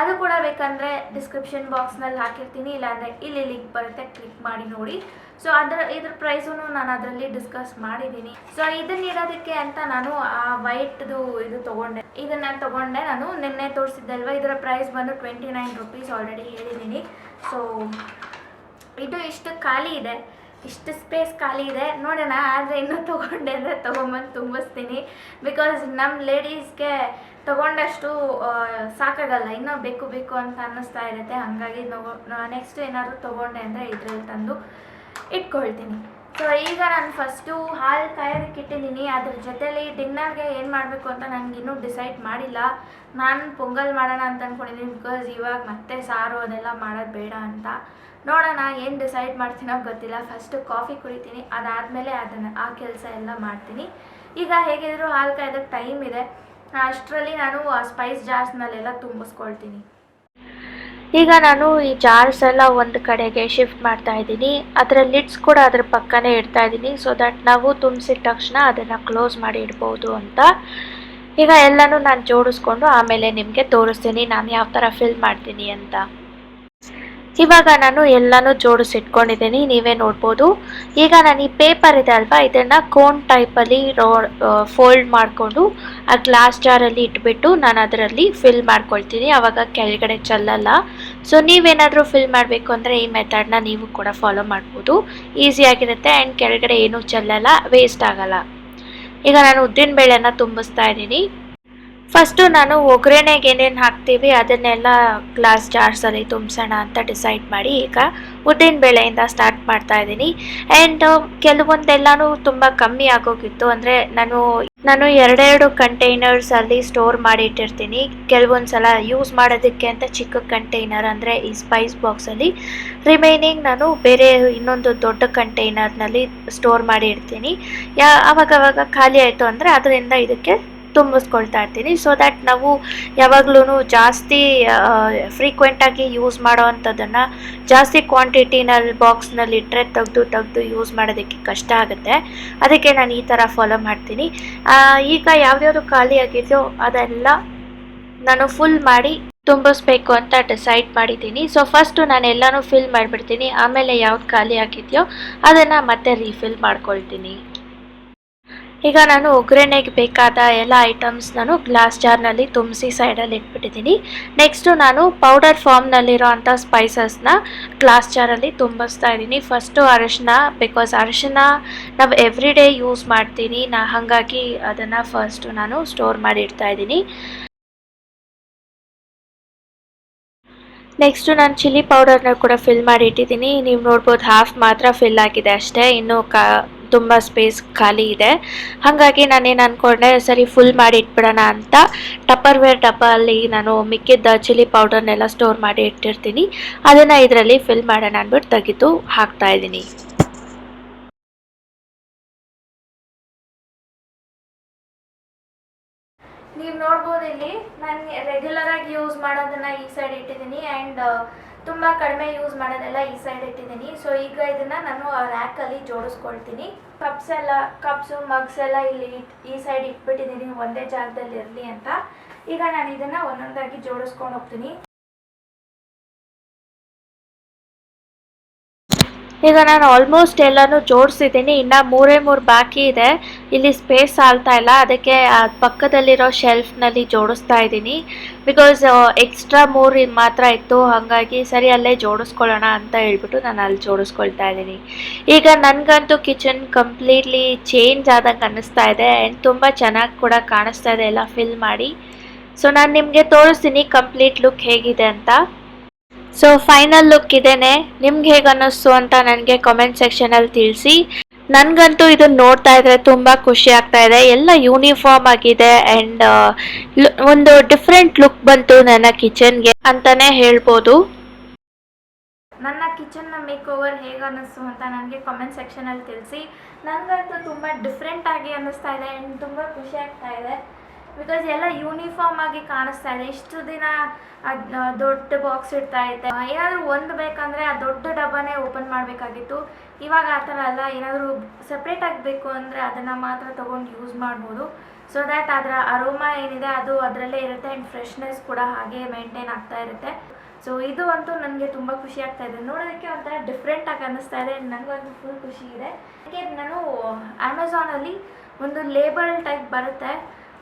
ಅದು ಕೂಡ ಬೇಕಂದರೆ ಡಿಸ್ಕ್ರಿಪ್ಷನ್ ಬಾಕ್ಸ್ನಲ್ಲಿ ಹಾಕಿರ್ತೀನಿ, ಇಲ್ಲಾಂದರೆ ಇಲ್ಲಿ ಲಿಂಕ್ ಬರುತ್ತೆ ಕ್ಲಿಕ್ ಮಾಡಿ ನೋಡಿ. ಸೊ ಅದರ, ಇದ್ರ ಪ್ರೈಸೂ ನಾನು ಅದರಲ್ಲಿ ಡಿಸ್ಕಸ್ ಮಾಡಿದ್ದೀನಿ ಸೊ ಇದನ್ನ ಇಡೋದಕ್ಕೆ ಅಂತ ನಾನು ಆ ವೈಟ್ದು ಇದು ತೊಗೊಂಡೆ. ಇದನ್ನು ತೊಗೊಂಡೆ ನಾನು, ನಿನ್ನೆ ತೋರಿಸಿದ್ದಲ್ವ? ಇದರ ಪ್ರೈಸ್ ಬಂದು ಟ್ವೆಂಟಿ ನೈನ್ ರುಪೀಸ್ ಆಲ್ರೆಡಿ ಹೇಳಿದ್ದೀನಿ ಸೊ ಇದು ಇಷ್ಟು ಖಾಲಿ ಇದೆ. ಇಷ್ಟು ಸ್ಪೇಸ್ ಖಾಲಿ ಇದೆ. ನೋಡೋಣ, ಆದರೆ ಇನ್ನೂ ತೊಗೊಂಡೆ ಅಂದರೆ ತೊಗೊಂಬಂದು ತುಂಬಿಸ್ತೀನಿ. ಬಿಕಾಸ್ ನಮ್ಮ ಲೇಡೀಸ್ಗೆ ತೊಗೊಂಡಷ್ಟು ಸಾಕಾಗಲ್ಲ. ಇನ್ನೂ ಬೇಕು ಬೇಕು ಅಂತ ಅನ್ನಿಸ್ತಾ ಇರುತ್ತೆ. ಹಾಗಾಗಿ ನೆಕ್ಸ್ಟ್ ಏನಾದರೂ ತೊಗೊಂಡೆ ಅಂದರೆ ಇದ್ರಲ್ಲಿ ತಂದು ಇಟ್ಕೊಳ್ತೀನಿ. ಸೊ ಈಗ ನಾನು ಫಸ್ಟು ಹಾಲು ಕಾಯೋದಕ್ಕೆ ಇಟ್ಟಿದ್ದೀನಿ. ಅದ್ರ ಜೊತೆಲಿ ಡಿನ್ನರ್ಗೆ ಏನು ಮಾಡಬೇಕು ಅಂತ ನನಗೆ ಇನ್ನೂ ಡಿಸೈಡ್ ಮಾಡಿಲ್ಲ. ನಾನು ಪೊಂಗಲ್ ಮಾಡೋಣ ಅಂತ ಅಂದ್ಕೊಂಡಿದ್ದೀನಿ ಬಿಕಾಸ್ ಇವಾಗ ಮತ್ತೆ ಸಾರು ಅದೆಲ್ಲ ಮಾಡೋದು ಬೇಡ ಅಂತ. ನೋಡೋಣ ಏನು ಡಿಸೈಡ್ ಮಾಡ್ತೀನೋ ಗೊತ್ತಿಲ್ಲ. ಫಸ್ಟು ಕಾಫಿ ಕುಡಿತೀನಿ. ಅದಾದಮೇಲೆ ಅದನ್ನು, ಆ ಕೆಲಸ ಎಲ್ಲ ಮಾಡ್ತೀನಿ. ಈಗ ಹೇಗಿದ್ರು ಹಾಲು ಕಾಯ್ದಕ್ಕೆ ಟೈಮ್ ಇದೆ. ಅಷ್ಟರಲ್ಲಿ ನಾನು ಸ್ಪೈಸ್ ಜಾರ್ಸ್ನಲ್ಲೆಲ್ಲ ತುಂಬಿಸ್ಕೊಳ್ತೀನಿ. ಈಗ ನಾನು ಈ ಜಾರ್ಸ್ ಎಲ್ಲ ಒಂದು ಕಡೆಗೆ ಶಿಫ್ಟ್ ಮಾಡ್ತಾ ಇದ್ದೀನಿ. ಅದರ ಲಿಡ್ಸ್ ಕೂಡ ಅದ್ರ ಪಕ್ಕನೇ ಇಡ್ತಾ ಇದ್ದೀನಿ. ಸೊ ದಟ್ ನಾವು ತುಂಬಿಸಿದ ತಕ್ಷಣ ಅದನ್ನು ಕ್ಲೋಸ್ ಮಾಡಿ ಇಡ್ಬೋದು ಅಂತ. ಈಗ ಎಲ್ಲನೂ ನಾನು ಜೋಡಿಸ್ಕೊಂಡು ಆಮೇಲೆ ನಿಮಗೆ ತೋರಿಸ್ತೀನಿ. ನಾನು ಯಾವ ಥರ ಫಿಲ್ ಮಾಡ್ತೀನಿ ಅಂತ. ಇವಾಗ ನಾನು ಎಲ್ಲನೂ ಜೋಡಿಸಿಟ್ಕೊಂಡಿದ್ದೀನಿ ನೀವೇ ನೋಡ್ಬೋದು. ಈಗ ನಾನು ಈ ಪೇಪರ್ ಇದೆ ಅಲ್ವಾ, ಇದನ್ನು ಕೋನ್ ಟೈಪಲ್ಲಿ ರೋ ಫೋಲ್ಡ್ ಮಾಡಿಕೊಂಡು ಆ ಗ್ಲಾಸ್ ಜಾರಲ್ಲಿ ಇಟ್ಬಿಟ್ಟು ನಾನು ಅದರಲ್ಲಿ ಫಿಲ್ ಮಾಡ್ಕೊಳ್ತೀನಿ ಆವಾಗ ಕೆಳಗಡೆ ಚೆಲ್ಲಲ್ಲ. ಸೊ ನೀವೇನಾದರೂ ಫಿಲ್ ಮಾಡಬೇಕು ಅಂದರೆ ಈ ಮೆಥಡ್ನ ನೀವು ಕೂಡ ಫಾಲೋ ಮಾಡ್ಬೋದು. ಈಸಿಯಾಗಿರುತ್ತೆ ಆ್ಯಂಡ್ ಕೆಳಗಡೆ ಏನೂ ಚೆಲ್ಲಲ್ಲ ವೇಸ್ಟ್ ಆಗಲ್ಲ. ಈಗ ನಾನು ಉದ್ದಿನ ಬೇಳೆನ ತುಂಬಿಸ್ತಾ ಇದ್ದೀನಿ. ಫಸ್ಟು ನಾನು ಒಗ್ಗರಣೆಗೆ ಏನೇನು ಹಾಕ್ತೀವಿ ಅದನ್ನೆಲ್ಲ ಗ್ಲಾಸ್ ಜಾರ್ಸಲ್ಲಿ ತುಂಬಿಸೋಣ ಅಂತ ಡಿಸೈಡ್ ಮಾಡಿ ಈಗ ಉದ್ದಿನ ಬೇಳೆಯಿಂದ ಸ್ಟಾರ್ಟ್ ಮಾಡ್ತಾ ಇದ್ದೀನಿ. ಆ್ಯಂಡ್ ಕೆಲವೊಂದೆಲ್ಲನೂ ತುಂಬ ಕಮ್ಮಿ ಆಗೋಗಿತ್ತು ಅಂದರೆ ನಾನು ನಾನು ಎರಡೆರಡು ಕಂಟೈನರ್ಸಲ್ಲಿ ಸ್ಟೋರ್ ಮಾಡಿ ಇಟ್ಟಿರ್ತೀನಿ ಕೆಲವೊಂದು ಸಲ ಯೂಸ್ ಮಾಡೋದಕ್ಕೆ ಅಂತ ಚಿಕ್ಕ ಕಂಟೈನರ್ ಅಂದರೆ ಈ ಸ್ಪೈಸ್ ಬಾಕ್ಸಲ್ಲಿ ರಿಮೈನಿಂಗ್ ನಾನು ಬೇರೆ ಇನ್ನೊಂದು ದೊಡ್ಡ ಕಂಟೈನರ್ನಲ್ಲಿ ಸ್ಟೋರ್ ಮಾಡಿ ಇಡ್ತೀನಿ ಯಾ ಅವಾಗವಾಗ ಖಾಲಿ ಆಯಿತು ಅಂದರೆ ಅದರಿಂದ ಇದಕ್ಕೆ ತುಂಬಿಸ್ಕೊಳ್ತಾ ಇರ್ತೀನಿ. ಸೊ ದ್ಯಾಟ್ ನಾವು ಯಾವಾಗ್ಲೂ ಜಾಸ್ತಿ ಫ್ರೀಕ್ವೆಂಟಾಗಿ ಯೂಸ್ ಮಾಡೋ ಅಂಥದ್ದನ್ನು ಜಾಸ್ತಿ ಕ್ವಾಂಟಿಟಿನಲ್ಲಿ ಬಾಕ್ಸ್ನಲ್ಲಿ ಇಟ್ಟರೆ ತೆಗೆದು ತೆಗೆದು ಯೂಸ್ ಮಾಡೋದಕ್ಕೆ ಕಷ್ಟ ಆಗುತ್ತೆ. ಅದಕ್ಕೆ ನಾನು ಈ ಥರ ಫಾಲೋ ಮಾಡ್ತೀನಿ. ಈಗ ಯಾವ್ದಾವ್ದು ಖಾಲಿ ಆಗಿದೆಯೋ ಅದೆಲ್ಲ ನಾನು ಫುಲ್ ಮಾಡಿ ತುಂಬಿಸ್ಬೇಕು ಅಂತ ಡಿಸೈಡ್ ಮಾಡಿದ್ದೀನಿ. ಸೊ ಫಸ್ಟು ನಾನು ಎಲ್ಲನೂ ಫಿಲ್ ಮಾಡಿಬಿಡ್ತೀನಿ. ಆಮೇಲೆ ಯಾವ್ದು ಖಾಲಿ ಆಗಿದೆಯೋ ಅದನ್ನು ಮತ್ತೆ ರೀಫಿಲ್ ಮಾಡ್ಕೊಳ್ತೀನಿ. ಈಗ ನಾನು ಒಗ್ಗರಣೆಗೆ ಬೇಕಾದ ಎಲ್ಲ ಐಟಮ್ಸ್ ನಾನು ಗ್ಲಾಸ್ ಜಾರ್ನಲ್ಲಿ ತುಂಬಿಸಿ ಸೈಡಲ್ಲಿ ಇಟ್ಬಿಟ್ಟಿದ್ದೀನಿ. ನೆಕ್ಸ್ಟು ನಾನು ಪೌಡರ್ ಫಾರ್ಮ್ನಲ್ಲಿರೋ ಅಂಥ ಸ್ಪೈಸಸ್ನ ಗ್ಲಾಸ್ ಜಾರಲ್ಲಿ ತುಂಬಿಸ್ತಾ ಇದ್ದೀನಿ. ಫಸ್ಟು ಅರಶಿನ ಬಿಕಾಸ್ ಅರಶಿನ ನಾವು ಎವ್ರಿ ಡೇ ಯೂಸ್ ಮಾಡ್ತೀನಿ. ನಾ ಹಾಗಾಗಿ ಅದನ್ನು ಫಸ್ಟು ನಾನು ಸ್ಟೋರ್ ಮಾಡಿ ಇಡ್ತಾ ಇದ್ದೀನಿ. ನೆಕ್ಸ್ಟು ನಾನು ಚಿಲ್ಲಿ ಪೌಡರ್ನ ಕೂಡ ಫಿಲ್ ಮಾಡಿ ಇಟ್ಟಿದ್ದೀನಿ. ನೀವು ನೋಡ್ಬೋದು ಹಾಫ್ ಮಾತ್ರ ಫಿಲ್ ಆಗಿದೆ ಅಷ್ಟೇ. ಇನ್ನೂ ಕಾ ತುಂಬ ಸ್ಪೇಸ್ ಖಾಲಿ ಇದೆ. ಹಾಗಾಗಿ ನಾನೇನು ಅಂದ್ಕೊಂಡೆ ಸರಿ ಫುಲ್ ಮಾಡಿ ಇಟ್ಬಿಡೋಣ ಅಂತ ಟಪ್ಪರ್ ವೇರ್ ಡಬ್ಬಲ್ಲಿ ನಾನು ಮಿಕ್ಕಿದ್ದ ಚಿಲ್ಲಿ ಪೌಡರ್ನೆಲ್ಲ ಸ್ಟೋರ್ ಮಾಡಿ ಇಟ್ಟಿರ್ತೀನಿ. ಅದನ್ನು ಇದರಲ್ಲಿ ಫಿಲ್ ಮಾಡೋಣ ಅಂದ್ಬಿಟ್ಟು ತೆಗೆದು ಹಾಕ್ತಾ ಇದ್ದೀನಿ. ನೀವು ನೋಡ್ಬೋದು ಇಲ್ಲಿ ನಾನು ರೆಗ್ಯುಲರ್ ಆಗಿ ಯೂಸ್ ಮಾಡೋದನ್ನ ಈ ಸೈಡ್ ಇಟ್ಟಿದ್ದೀನಿ. ಆ್ಯಂಡ್ ತುಂಬ ಕಡಿಮೆ ಯೂಸ್ ಮಾಡೋದೆಲ್ಲ ಈ ಸೈಡ್ ಇಟ್ಟಿದ್ದೀನಿ. ಸೊ ಈಗ ಇದನ್ನ ನಾನು ರ್ಯಾಕಲ್ಲಿ ಜೋಡಿಸ್ಕೊಳ್ತೀನಿ. ಕಪ್ಸ್ ಎಲ್ಲ ಕಪ್ಸು ಮಗ್ಸ್ ಎಲ್ಲ ಇಲ್ಲಿ ಈ ಸೈಡ್ ಇಟ್ಬಿಟ್ಟಿದ್ದೀನಿ. ಒಂದೇ ಜಾಗದಲ್ಲಿ ಇರಲಿ ಅಂತ. ಈಗ ನಾನು ಇದನ್ನ ಒಂದೊಂದಾಗಿ ಜೋಡಿಸ್ಕೊಂಡು ಹೋಗ್ತೀನಿ. ಈಗ ನಾನು ಆಲ್ಮೋಸ್ಟ್ ಎಲ್ಲನೂ ಜೋಡಿಸಿದ್ದೀನಿ. ಇನ್ನು ಮೂರೇ ಮೂರು ಬಾಕಿ ಇದೆ. ಇಲ್ಲಿ ಸ್ಪೇಸ್ ಆಲ್ತಾ ಇಲ್ಲ. ಅದಕ್ಕೆ ಪಕ್ಕದಲ್ಲಿರೋ ಶೆಲ್ಫ್ನಲ್ಲಿ ಜೋಡಿಸ್ತಾ ಇದ್ದೀನಿ. ಬಿಕಾಸ್ ಎಕ್ಸ್ಟ್ರಾ ಮೂರು ಮಾತ್ರ ಇತ್ತು. ಹಾಗಾಗಿ ಸರಿ ಅಲ್ಲೇ ಜೋಡಿಸ್ಕೊಳ್ಳೋಣ ಅಂತ ಹೇಳ್ಬಿಟ್ಟು ನಾನು ಅಲ್ಲಿ ಜೋಡಿಸ್ಕೊಳ್ತಾ ಇದ್ದೀನಿ. ಈಗ ನನಗಂತೂ ಕಿಚನ್ ಕಂಪ್ಲೀಟ್ಲಿ ಚೇಂಜ್ ಆದಂಗೆ ಅನ್ನಿಸ್ತಾ ಇದೆ. ಆ್ಯಂಡ್ ತುಂಬ ಚೆನ್ನಾಗಿ ಕೂಡ ಕಾಣಿಸ್ತಾ ಇದೆ. ಎಲ್ಲ ಫಿಲ್ ಮಾಡಿ. ಸೊ ನಾನು ನಿಮಗೆ ತೋರಿಸ್ತೀನಿ ಕಂಪ್ಲೀಟ್ ಲುಕ್ ಹೇಗಿದೆ ಅಂತ. ಸೊ ಫೈನಲ್ ಲುಕ್ ಇದೇನೆ. ನಿಮ್ಗೆ ಹೇಗೆ ಅನ್ನಿಸ್ತು ಅಂತ ನನಗೆ ಕಾಮೆಂಟ್ ಸೆಕ್ಷನಲ್ಲಿ ತಿಳಿಸಿ. ನನಗಂತೂ ಇದು ನೋಡ್ತಾ ಇದ್ರೆ ತುಂಬ ಖುಷಿ ಆಗ್ತಾ ಇದೆ. ಎಲ್ಲ ಯೂನಿಫಾರ್ಮ್ ಆಗಿದೆ ಆ್ಯಂಡ್ ಒಂದು ಡಿಫ್ರೆಂಟ್ ಲುಕ್ ಬಂತು ನನ್ನ ಕಿಚನ್ಗೆ ಅಂತಾನೆ ಹೇಳ್ಬೋದು. ನನ್ನ ಕಿಚನ್ನ ಮೇಕ್ ಓವರ್ ಹೇಗೆ ಅನ್ನಿಸ್ತು ಅಂತ ನನಗೆ ಕಾಮೆಂಟ್ ಸೆಕ್ಷನಲ್ಲಿ ತಿಳಿಸಿ. ನನಗಂತೂ ತುಂಬ ಡಿಫ್ರೆಂಟ್ ಆಗಿ ಅನ್ನಿಸ್ತಾ ಇದೆ ಆ್ಯಂಡ್ ತುಂಬ ಖುಷಿ ಆಗ್ತಾ ಇದೆ. ಬಿಕಾಸ್ ಎಲ್ಲ ಯೂನಿಫಾರ್ಮ್ ಆಗಿ ಕಾಣಿಸ್ತಾ ಇದೆ. ಇಷ್ಟು ದಿನ ದೊಡ್ಡ ಬಾಕ್ಸ್ ಇಡ್ತಾ ಇದೆ ಏನಾದರೂ ಒಂದು ಬೇಕಂದರೆ ಆ ದೊಡ್ಡ ಡಬ್ಬನೇ ಓಪನ್ ಮಾಡಬೇಕಾಗಿತ್ತು. ಇವಾಗ ಆ ಥರ ಅಲ್ಲ. ಏನಾದರೂ ಸಪ್ರೇಟ್ ಆಗಬೇಕು ಅಂದರೆ ಅದನ್ನು ಮಾತ್ರ ತೊಗೊಂಡು ಯೂಸ್ ಮಾಡ್ಬೋದು. ಸೊ ದ್ಯಾಟ್ ಅದರ ಅರೋಮಾ ಏನಿದೆ ಅದು ಅದರಲ್ಲೇ ಇರುತ್ತೆ ಆ್ಯಂಡ್ ಫ್ರೆಶ್ನೆಸ್ ಕೂಡ ಹಾಗೆ ಮೇಂಟೈನ್ ಆಗ್ತಾ ಇರುತ್ತೆ. ಸೊ ಇದು ಅಂತೂ ನನಗೆ ತುಂಬ ಖುಷಿ ಆಗ್ತಾ ಇದೆ. ನೋಡೋದಕ್ಕೆ ಒಂಥರ ಡಿಫ್ರೆಂಟ್ ಆಗಿ ಅನ್ನಿಸ್ತಾ ಇದೆ. ನನಗಂತೂ ಫುಲ್ ಖುಷಿ ಇದೆ. ಅದಕ್ಕೆ ನಾನು ಅಮೆಝಾನಲ್ಲಿ ಒಂದು ಲೇಬಲ್ ಟೈಪ್ ಬರುತ್ತೆ.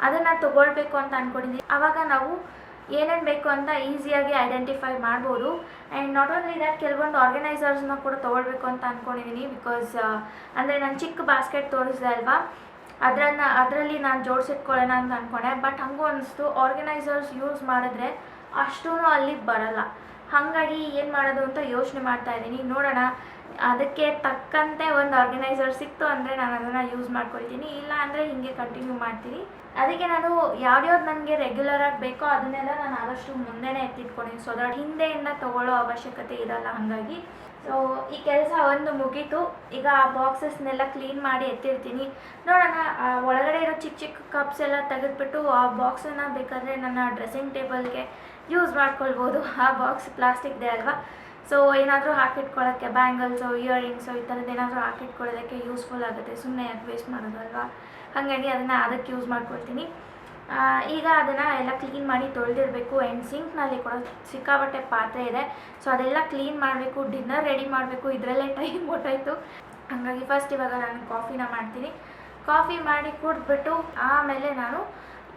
ಅದನ್ನು ತೊಗೊಳ್ಬೇಕು ಅಂತ ಅಂದ್ಕೊಂಡಿದ್ದೀನಿ ಆವಾಗ ನಾವು ಏನೇನು ಬೇಕು ಅಂತ ಈಸಿಯಾಗಿ ಐಡೆಂಟಿಫೈ ಮಾಡ್ಬೋದು. ಆ್ಯಂಡ್ ನಾಟ್ ಓನ್ಲಿ ದ್ಯಾಟ್ ಕೆಲವೊಂದು ಆರ್ಗನೈಸರ್ಸ್ನ ಕೂಡ ತೊಗೊಳ್ಬೇಕು ಅಂತ ಅಂದ್ಕೊಂಡಿದ್ದೀನಿ ಬಿಕಾಸ್ ಅಂದರೆ ನಾನು ಚಿಕ್ಕ ಬಾಸ್ಕೆಟ್ ತೋರಿಸಿದೆ ಅಲ್ವಾ? ಅದರನ್ನು, ಅದರಲ್ಲಿ ನಾನು ಜೋಡಿಸಿಟ್ಕೊಳ್ಳೋಣ ಅಂತ ಅಂದ್ಕೊಂಡೆ ಬಟ್ ಹಂಗೂ ಅನಿಸ್ತು ಆರ್ಗನೈಸರ್ಸ್ ಯೂಸ್ ಮಾಡಿದ್ರೆ ಅಷ್ಟೂ ಅಲ್ಲಿ ಬರಲ್ಲ. ಹಾಗಾಗಿ ಏನು ಮಾಡೋದು ಅಂತ ಯೋಚನೆ ಮಾಡ್ತಾ ಇದ್ದೀನಿ. ನೋಡೋಣ, ಅದಕ್ಕೆ ತಕ್ಕಂತೆ ಒಂದು ಆರ್ಗನೈಸರ್ ಸಿಕ್ತು ಅಂದರೆ ನಾನು ಅದನ್ನು ಯೂಸ್ ಮಾಡ್ಕೊಳ್ತೀನಿ. ಇಲ್ಲ ಅಂದರೆ ಹೀಗೆ ಕಂಟಿನ್ಯೂ ಮಾಡ್ತೀನಿ. ಅದಕ್ಕೆ ನಾನು ಯಾವ್ದ್ಯಾವ್ದು ನನಗೆ ರೆಗ್ಯುಲರ್ ಆಗಿ ಬೇಕೋ ಅದನ್ನೆಲ್ಲ ನಾನು ಆದಷ್ಟು ಮುಂದೆನೇ ಎತ್ತಿಟ್ಕೊಂಡಿದ್ದೀನಿ ಸೊ ದಟ್ ಹಿಂದೆಯಿಂದ ತಗೊಳ್ಳೋ ಅವಶ್ಯಕತೆ ಇರಲ್ಲ ಹಾಗಾಗಿ. ಸೊ ಈ ಕೆಲಸ ಒಂದು ಮುಗೀತು. ಈಗ ಆ ಬಾಕ್ಸಸ್ನೆಲ್ಲ ಕ್ಲೀನ್ ಮಾಡಿ ಎತ್ತಿರ್ತೀನಿ. ನೋಡೋಣ ಒಳಗಡೆ ಇರೋ ಚಿಕ್ಕ ಚಿಕ್ಕ ಕಪ್ಸ್ ಎಲ್ಲ ತೆಗೆದುಬಿಟ್ಟು ಆ ಬಾಕ್ಸನ್ನು ಬೇಕಾದರೆ ನನ್ನ ಡ್ರೆಸ್ಸಿಂಗ್ ಟೇಬಲ್ಗೆ ಯೂಸ್ ಮಾಡ್ಕೊಳ್ಬೋದು. ಆ ಬಾಕ್ಸ್ ಪ್ಲಾಸ್ಟಿಕ್ದೇ ಅಲ್ವಾ? ಸೊ ಏನಾದರೂ ಹಾಕಿಟ್ಕೊಳ್ಳೋಕ್ಕೆ ಬ್ಯಾಂಗಲ್ಸು ಇಯರಿಂಗ್ಸು ಈ ಥರದ್ದು ಏನಾದರೂ ಹಾಕಿಟ್ಕೊಳ್ಳೋದಕ್ಕೆ ಯೂಸ್ಫುಲ್ ಆಗುತ್ತೆ. ಸುಮ್ಮನೆ ಯಾಕೆ ವೇಸ್ಟ್ ಮಾಡೋದು ಅಲ್ವಾ? ಹಾಗಾಗಿ ಅದನ್ನು ಅದಕ್ಕೆ ಯೂಸ್ ಮಾಡ್ಕೊಳ್ತೀನಿ. ಈಗ ಅದನ್ನು ಎಲ್ಲ ಕ್ಲೀನ್ ಮಾಡಿ ತೊಳೆದಿರಬೇಕು. ಆ್ಯಂಡ್ ಸಿಂಕ್ನಲ್ಲಿ ಕೂಡ ಸಿಕ್ಕಾಬಟ್ಟೆ ಪಾತ್ರೆ ಇದೆ. ಸೊ ಅದೆಲ್ಲ ಕ್ಲೀನ್ ಮಾಡಬೇಕು ಡಿನ್ನರ್ ರೆಡಿ ಮಾಡಬೇಕು. ಇದರಲ್ಲೇ ಟೈಮ್ ಗೊತ್ತಾಯಿತು ಹಾಗಾಗಿ ಫಸ್ಟ್ ಇವಾಗ ನಾನು ಕಾಫಿನ ಮಾಡ್ತೀನಿ. ಕಾಫಿ ಮಾಡಿ ಕುಡಿದ್ಬಿಟ್ಟು ಆಮೇಲೆ ನಾನು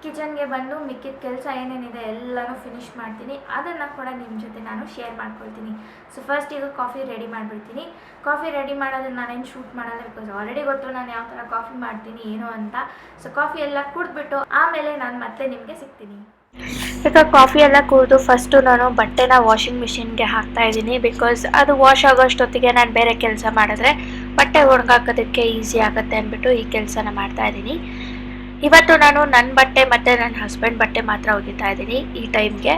ಕಿಚನ್ಗೆ ಬಂದು ಮಿಕ್ಕಿದ ಕೆಲಸ ಏನೇನಿದೆ ಎಲ್ಲನೂ ಫಿನಿಶ್ ಮಾಡ್ತೀನಿ. ಅದನ್ನು ಕೂಡ ನಿಮ್ಮ ಜೊತೆ ನಾನು ಶೇರ್ ಮಾಡ್ಕೊಳ್ತೀನಿ. ಸೊ ಫಸ್ಟ್ ಈಗ ಕಾಫಿ ರೆಡಿ ಮಾಡಿಬಿಡ್ತೀನಿ. ಕಾಫಿ ರೆಡಿ ಮಾಡೋದನ್ನ ನಾನೇನು ಶೂಟ್ ಮಾಡಲ್ಲ ಬಿಕಾಸ್ ಆಲ್ರೆಡಿ ಗೊತ್ತು ನಾನು ಯಾವ ಥರ ಕಾಫಿ ಮಾಡ್ತೀನಿ, ಏನು ಅಂತ. ಸೊ ಕಾಫಿ ಎಲ್ಲ ಕುಡಿದ್ಬಿಟ್ಟು ಆಮೇಲೆ ನಾನು ಮತ್ತೆ ನಿಮಗೆ ಸಿಗ್ತೀನಿ. ಈಗ ಕಾಫಿ ಎಲ್ಲ ಕುಡಿದು ಫಸ್ಟು ನಾನು ಬಟ್ಟೆನ ವಾಷಿಂಗ್ ಮಿಷಿನ್ಗೆ ಹಾಕ್ತಾ ಇದ್ದೀನಿ ಬಿಕಾಸ್ ಅದು ವಾಶ್ ಆಗೋಷ್ಟೊತ್ತಿಗೆ ನಾನು ಬೇರೆ ಕೆಲಸ ಮಾಡಿದ್ರೆ ಬಟ್ಟೆ ಒಣಗಾಕೋದಕ್ಕೆ ಈಸಿ ಆಗುತ್ತೆ ಅಂದ್ಬಿಟ್ಟು ಈ ಕೆಲಸನ ಮಾಡ್ತಾ ಇದ್ದೀನಿ. ಇವತ್ತು ನಾನು ನನ್ನ ಬಟ್ಟೆ ಮತ್ತು ನನ್ನ ಹಸ್ಬೆಂಡ್ ಬಟ್ಟೆ ಮಾತ್ರ ಒಗಿತಾ ಇದ್ದೀನಿ ಈ ಟೈಮ್ಗೆ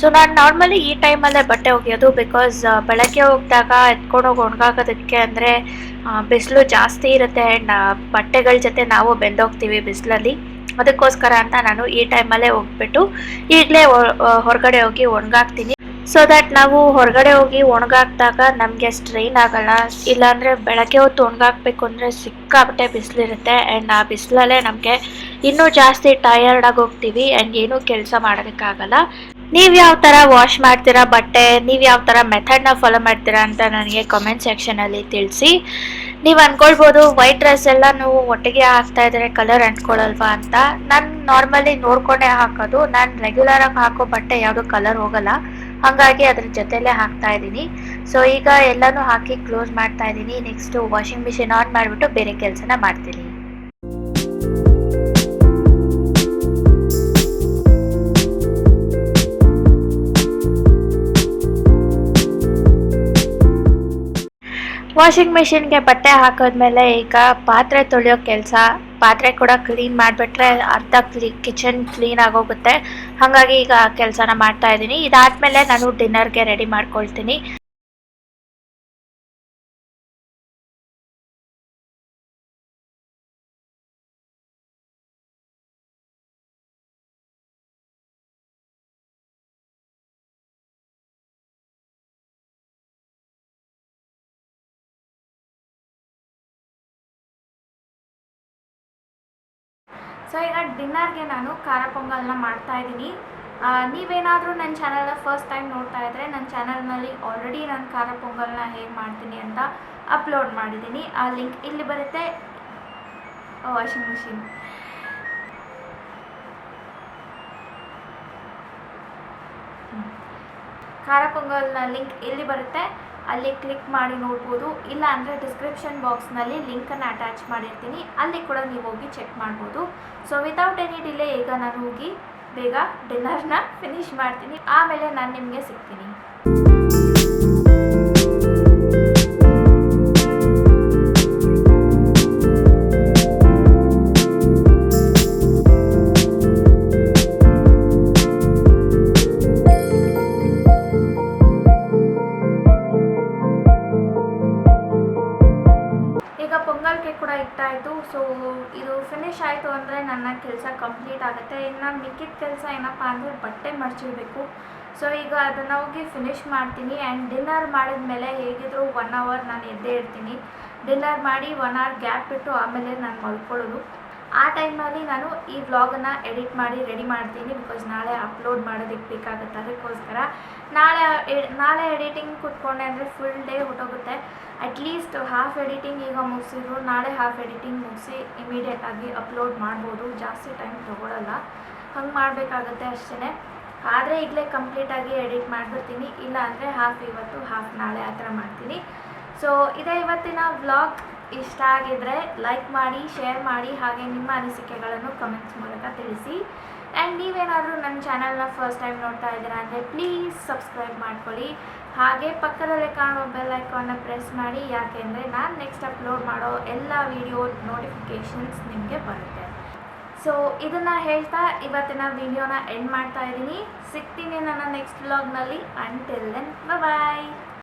ಸೊ ನಾನು ನಾರ್ಮಲಿ ಈ ಟೈಮಲ್ಲೇ ಬಟ್ಟೆ ಒಗೆಯೋದು ಬಿಕಾಸ್ ಬೆಳಗ್ಗೆ ಹೋಗಿದಾಗ ಎತ್ಕೊಂಡು ಹೋಗಿ ಒಣಗಾಕೋದಕ್ಕೆ ಅಂದರೆ ಬಿಸಿಲು ಜಾಸ್ತಿ ಇರುತ್ತೆ ಆ್ಯಂಡ್ ಬಟ್ಟೆಗಳ ಜೊತೆ ನಾವು ಬೆಂದೋಗ್ತೀವಿ ಬಿಸಿಲಲ್ಲಿ. ಅದಕ್ಕೋಸ್ಕರ ಅಂತ ನಾನು ಈ ಟೈಮಲ್ಲೇ ಹೋಗ್ಬಿಟ್ಟು ಈಗಲೇ ಹೊರಗಡೆ ಹೋಗಿ ಒಣಗಾಕ್ತೀನಿ. ಸೊ ದ್ಯಾಟ್ ನಾವು ಹೊರಗಡೆ ಹೋಗಿ ಒಣಗಾಕ್ದಾಗ ನಮಗೆ ಸ್ಟ್ರೈನ್ ಆಗಲ್ಲ. ಇಲ್ಲಾಂದರೆ ಬೆಳಗ್ಗೆ ಹೊತ್ತು ಒಣಗಾಕ್ಬೇಕು ಅಂದರೆ ಸಿಕ್ಕಾಪಟ್ಟೆ ಬಿಸಿಲಿರುತ್ತೆ ಆ್ಯಂಡ್ ಆ ಬಿಸಿಲಲ್ಲೇ ನಮಗೆ ಇನ್ನೂ ಜಾಸ್ತಿ ಟಯರ್ಡ್ ಆಗಿ ಹೋಗ್ತೀವಿ ಆ್ಯಂಡ್ ಏನೂ ಕೆಲಸ ಮಾಡೋದಕ್ಕಾಗಲ್ಲ ನೀವು ಯಾವ ಥರ ವಾಶ್ ಮಾಡ್ತೀರಾ ಬಟ್ಟೆ, ನೀವು ಯಾವ ಥರ ಮೆಥಡ್ನ ಫಾಲೋ ಮಾಡ್ತೀರಾ ಅಂತ ನನಗೆ ಕಮೆಂಟ್ ಸೆಕ್ಷನಲ್ಲಿ ತಿಳಿಸಿ. ನೀವು ಅಂದ್ಕೊಳ್ಬೋದು ವೈಟ್ ಡ್ರೆಸ್ ಎಲ್ಲ ನೀವು ಒಟ್ಟಿಗೆ ಹಾಕ್ತಾ ಇದ್ರೆ ಕಲರ್ ಅಂಟ್ಕೊಳಲ್ವಾ ಅಂತ. ನಾನು ನಾರ್ಮಲಿ ನೋಡ್ಕೊಂಡೇ ಹಾಕೋದು. ನಾನು ರೆಗ್ಯುಲರಾಗಿ ಹಾಕೋ ಬಟ್ಟೆ ಯಾವುದು ಕಲರ್ ಹೋಗಲ್ಲ. ಹಾಗಾಗಿ ಅದ್ರ ಜೊತೆಲೇ ಹಾಕ್ತಾ ಇದ್ದೀನಿ. ಸೊ ಈಗ ಎಲ್ಲನೂ ಹಾಕಿ ಕ್ಲೋಸ್ ಮಾಡ್ತಾ ಇದ್ದೀನಿ. ನೆಕ್ಸ್ಟು ವಾಷಿಂಗ್ ಮಿಷಿನ್ ಆನ್ ಮಾಡಿಬಿಟ್ಟು ಬೇರೆ ಕೆಲಸನ ಮಾಡ್ತೀನಿ. ವಾಷಿಂಗ್ ಮೆಷಿನ್ಗೆ ಬಟ್ಟೆ ಹಾಕಿದ್ಮೇಲೆ ಈಗ ಪಾತ್ರೆ ತೊಳೆಯೋ ಕೆಲಸ, ಪಾತ್ರೆ ಕೂಡ ಕ್ಲೀನ್ ಮಾಡಿಬಿಟ್ರೆ ಅರ್ಧ ಕ್ಲೀ, ಕಿಚನ್ ಕ್ಲೀನ್ ಆಗೋಗುತ್ತೆ. ಹಾಗಾಗಿ ಈಗ ಆ ಕೆಲಸನ ಮಾಡ್ತಾ ಇದ್ದೀನಿ. ಇದಾದಮೇಲೆ ನಾನು ಡಿನ್ನರ್ಗೆ ರೆಡಿ ಮಾಡ್ಕೊಳ್ತೀನಿ. ಸೊ ಈಗ ಡಿನ್ನರ್ಗೆ ನಾನು ಖಾರ ಪೊಂಗಲ್ನ ಮಾಡ್ತಾ ಇದ್ದೀನಿ. ನೀವೇನಾದರೂ ನನ್ನ ಚಾನಲ್ನ ಫಸ್ಟ್ ಟೈಮ್ ನೋಡ್ತಾ ಇದ್ದರೆ ನನ್ನ ಚಾನಲ್ನಲ್ಲಿ ಆಲ್ರೆಡಿ ನಾನು ಖಾರ ಪೊಂಗಲ್ನ ಹೇಗೆ ಮಾಡ್ತೀನಿ ಅಂತ ಅಪ್ಲೋಡ್ ಮಾಡಿದ್ದೀನಿ. ಆ ಲಿಂಕ್ ಇಲ್ಲಿ ಬರುತ್ತೆ. ವಾಷಿಂಗ್ ಮಿಷಿನ್ ಖಾರ ಪೊಂಗಲ್ನ ಲಿಂಕ್ ಇಲ್ಲಿ ಬರುತ್ತೆ. ಅಲ್ಲಿ ಕ್ಲಿಕ್ ಮಾಡಿ ನೋಡ್ಬೋದು. ಇಲ್ಲ ಅಂದರೆ ಡಿಸ್ಕ್ರಿಪ್ಷನ್ ಬಾಕ್ಸ್ನಲ್ಲಿ ಲಿಂಕನ್ನು ಅಟ್ಯಾಚ್ ಮಾಡಿರ್ತೀನಿ. ಅಲ್ಲಿ ಕೂಡ ನೀವು ಹೋಗಿ ಚೆಕ್ ಮಾಡ್ಬೋದು. ಸೊ ವಿತೌಟ್ ಎನಿ ಡಿಲೇ ಈಗ ನಾನು ಹೋಗಿ ಬೇಗ ಡಿನ್ನರ್ನ ಫಿನಿಶ್ ಮಾಡ್ತೀನಿ. ಆಮೇಲೆ ನಾನು ನಿಮಗೆ ಸಿಗ್ತೀನಿ. ಪೊಂಗಲ್ಗೆ ಕೂಡ ಇಟ್ಟಾಯಿತು ಸೊ ಇದು ಫಿನಿಶ್ ಆಯಿತು ಅಂದರೆ ನನ್ನ ಕೆಲಸ ಕಂಪ್ಲೀಟ್ ಆಗುತ್ತೆ. ಇನ್ನು ಮಿಕ್ಕಿದ ಕೆಲಸ ಏನಪ್ಪ ಅಂದರೆ ಬಟ್ಟೆ ಮಡ್ಚಿಡಬೇಕು. ಸೊ ಈಗ ಅದನ್ನು ಹೋಗಿ ಫಿನಿಶ್ ಮಾಡ್ತೀನಿ. ಆ್ಯಂಡ್ ಡಿನ್ನರ್ ಮಾಡಿದ ಮೇಲೆ ಹೇಗಿದ್ರು ಒನ್ ಅವರ್ ನಾನು ಎದ್ದೇ ಇರ್ತೀನಿ. ಡಿನ್ನರ್ ಮಾಡಿ ಒನ್ ಅವರ್ ಗ್ಯಾಪ್ ಬಿಟ್ಟು ಆಮೇಲೆ ನಾನು ಮಲ್ಕೊಳ್ಳೋದು. ಆ ಟೈಮಲ್ಲಿ ನಾನು ಈ ವ್ಲಾಗನ್ನು ಎಡಿಟ್ ಮಾಡಿ ರೆಡಿ ಮಾಡ್ತೀನಿ ಬಿಕಾಸ್ ನಾಳೆ ಅಪ್ಲೋಡ್ ಮಾಡೋದಕ್ಕೆ ಬೇಕಾಗುತ್ತೆ ಅದಕ್ಕೋಸ್ಕರ. ನಾಳೆ ನಾಳೆ ಎಡಿಟಿಂಗ್ ಕುತ್ಕೊಂಡೆ ಅಂದರೆ ಫುಲ್ ಡೇ ಹೊಟ್ಟೋಗುತ್ತೆ. ಅಟ್ಲೀಸ್ಟ್ ಹಾಫ್ ಎಡಿಟಿಂಗ್ ಈಗ ಮುಗಿಸಿದ್ರು. ನಾಳೆ ಹಾಫ್ ಎಡಿಟಿಂಗ್ ಮುಗಿಸಿ ಇಮಿಡಿಯೇಟಾಗಿ ಅಪ್ಲೋಡ್ ಮಾಡ್ಬೋದು. ಜಾಸ್ತಿ ಟೈಮ್ ತೊಗೊಳಲ್ಲ. ಹಂಗೆ ಮಾಡಬೇಕಾಗತ್ತೆ ಅಷ್ಟೇ ಆದರೆ ಈಗಲೇ ಕಂಪ್ಲೀಟಾಗಿ ಎಡಿಟ್ ಮಾಡಿಬಿಡ್ತೀನಿ. ಇಲ್ಲ ಅಂದರೆ ಹಾಫ್ ಇವತ್ತು ಹಾಫ್ ನಾಳೆ ಆ ಥರ ಮಾಡ್ತೀನಿ. ಸೊ ಇದೇ ಇವತ್ತಿನ ವ್ಲಾಗ್ ಇಷ್ಟ ಆಗಿದ್ರೆ ಲೈಕ್ ಮಾಡಿ ಶೇರ್ ಮಾಡಿ, ಹಾಗೆ ನಿಮ್ಮ ಅನಿಸಿಕೆಗಳನ್ನು ಕಮೆಂಟ್ಸ್ ಮೂಲಕ ತಿಳಿಸಿ. ಆ್ಯಂಡ್ ನೀವೇನಾದರೂ ನನ್ನ ಚಾನಲ್ನ ಫಸ್ಟ್ ಟೈಮ್ ನೋಡ್ತಾ ಇದ್ದೀರಾ ಅಂದರೆ ಪ್ಲೀಸ್ ಸಬ್ಸ್ಕ್ರೈಬ್ ಮಾಡ್ಕೊಳ್ಳಿ. ಹಾಗೆ ಪಕ್ಕದಲ್ಲೇ ಕಾಣುವ ಬೆಲ್ ಐಕಾನ್ನ ಪ್ರೆಸ್ ಮಾಡಿ. ಯಾಕೆಂದರೆ ನಾನು ನೆಕ್ಸ್ಟ್ ಅಪ್ಲೋಡ್ ಮಾಡೋ ಎಲ್ಲ ವಿಡಿಯೋ ನೋಟಿಫಿಕೇಷನ್ಸ್ ನಿಮಗೆ ಬರುತ್ತೆ. ಸೊ ಇದನ್ನು ಹೇಳ್ತಾ ಇವತ್ತಿನ ವಿಡಿಯೋನ ಎಂಡ್ ಮಾಡ್ತಾ ಇದ್ದೀನಿ. ಸಿಗ್ತೀನಿ ನನ್ನ ನೆಕ್ಸ್ಟ್ ವ್ಲಾಗ್ನಲ್ಲಿ ಅಂಟಿಲ್ ದೆನ್ ಬಾಯ್